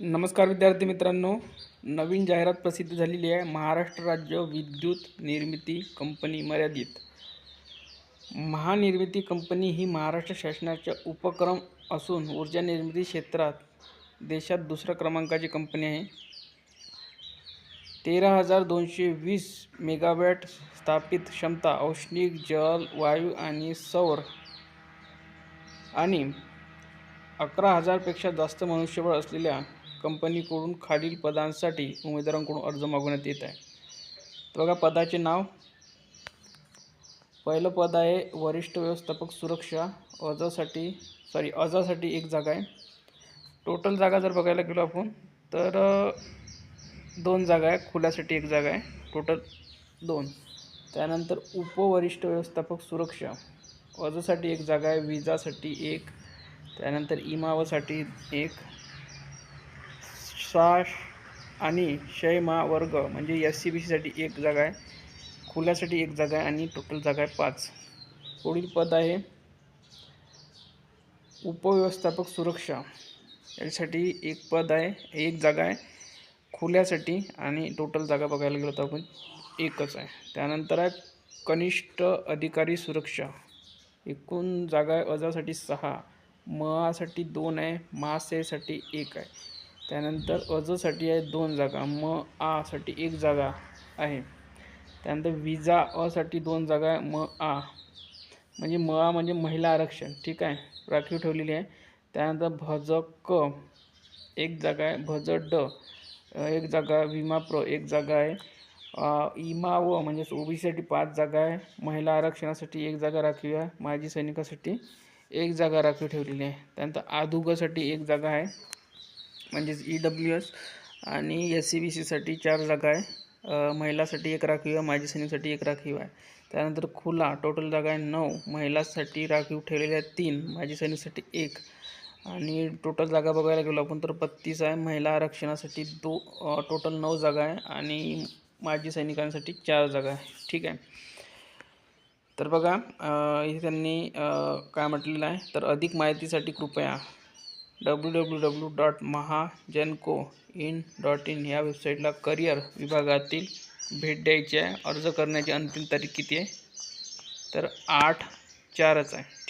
नमस्कार विद्यार्थी मित्रांनो. नवीन जाहिरात प्रसिद्ध झालेली आहे. महाराष्ट्र राज्य विद्युत निर्मिती कंपनी मर्यादित. महानिर्मिती कंपनी ही महाराष्ट्र शासनाचा उपक्रम असून ऊर्जा निर्मिती क्षेत्रात देशात दुसऱ्या क्रमांकाची कंपनी आहे. तेरा हजार दोनशे वीस मेगावॅट स्थापित क्षमता औष्णिक जल वायू आणि सौर आणि अकरा हजारपेक्षा जास्त मनुष्यबळ असलेल्या कंपनीकडून खालील पदांसाठी उमेदवारांकडून अर्ज मागवण्यात येत आहे. तर बघा पदाचे नाव. पहिलं पद आहे वरिष्ठ व्यवस्थापक सुरक्षा. अजासाठी सॉरी अजासाठी एक जागा आहे. टोटल जागा जर बघायला गेलो आपण तर दोन जागा आहे. खुल्यासाठी एक जागा आहे. टोटल दोन. त्यानंतर उपवरिष्ठ व्यवस्थापक सुरक्षा. अजासाठी एक जागा आहे. विजासाठी एक. त्यानंतर इमावासाठी एक. साश आणि क्षयमा वर्ग म्हणजे एस सी बी सीसाठी एक जागा आहे. खुल्यासाठी एक जागा आहे आणि टोटल जागा आहे पाच. पुढील पद आहे उपव्यवस्थापक सुरक्षा. यासाठी एक पद आहे एक जागा आहे. खुल्यासाठी आणि टोटल जागा बघायला गेलो तर आपण एकच आहे. त्यानंतर आहे कनिष्ठ अधिकारी सुरक्षा. एकूण जागा आहे अजासाठी सहा महासाठी दोन आहे मासेसाठी एक आहे. त्यानंतर अजसाठी आहे दोन जागा म आसाठी एक जागा आहे. त्यानंतर विजा असाठी दोन जागा आहे म आ. म्हणजे म आ म्हणजे महिला आरक्षण ठीक आहे? राखीव ठेवलेली आहे. त्यानंतर भज क एक जागा आहे भज ड एक जागा विमा प्र एक जागा आहे. इमा व म्हणजे ओबीसीसाठी पाच जागा आहे. महिला आरक्षणासाठी एक जागा राखीव आहे. माजी सैनिकासाठी एक जागा राखीव ठेवलेली आहे. त्यानंतर आदुगासाठी एक जागा आहे. म्हणजेच ई डब्ल्यू एस आणि एस सी बी सीसाठी चार जागा आहे. महिलासाठी एक राखीव आहे माजी सैनिकसाठी एक राखीव आहे. त्यानंतर खुला टोटल जागा आहे नऊ महिलासाठी राखीव ठेवलेल्या आहेत तीन माजी सैनिकसाठी एक. आणि टोटल जागा बघायला गेलो आपण तर बत्तीस आहे. महिला आरक्षणासाठी दो टोटल नऊ जागा आहे आणि माजी सैनिकांसाठी चार जागा आहे. ठीक आहे? तर बघा इथे त्यांनी काय म्हटलेलं आहे? तर अधिक माहितीसाठी कृपया W W W dot Mahagenco in dot in या वेबसाईटला करिअर विभागातील भेट द्यायची आहे. अर्ज करण्याची अंतिम तारीख किती आहे? तर आठ चारच आहे. ठीक